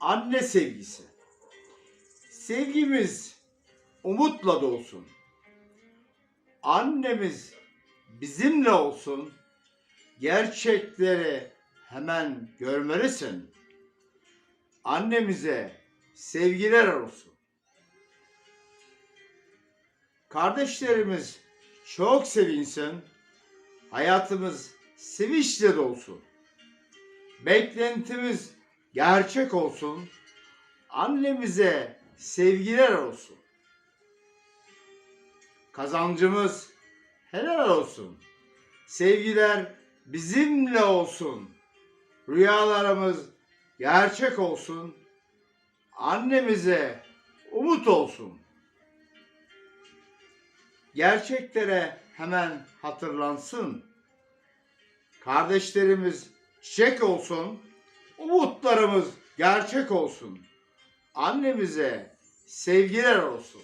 anne sevgisi. Sevgimiz umutla dolsun. Annemiz bizimle olsun. Gerçekleri hemen görmelisin. Annemize sevgiler olsun. Kardeşlerimiz çok sevinsin. Hayatımız sevinçle dolsun. Beklentimiz gerçek olsun. Annemize sevgiler olsun. Kazancımız helal olsun. Sevgiler bizimle olsun. Rüyalarımız gerçek olsun. Annemize umut olsun. Gerçeklere hemen hatırlansın. Kardeşlerimiz çiçek olsun. Umutlarımız gerçek olsun. Annemize sevgiler olsun.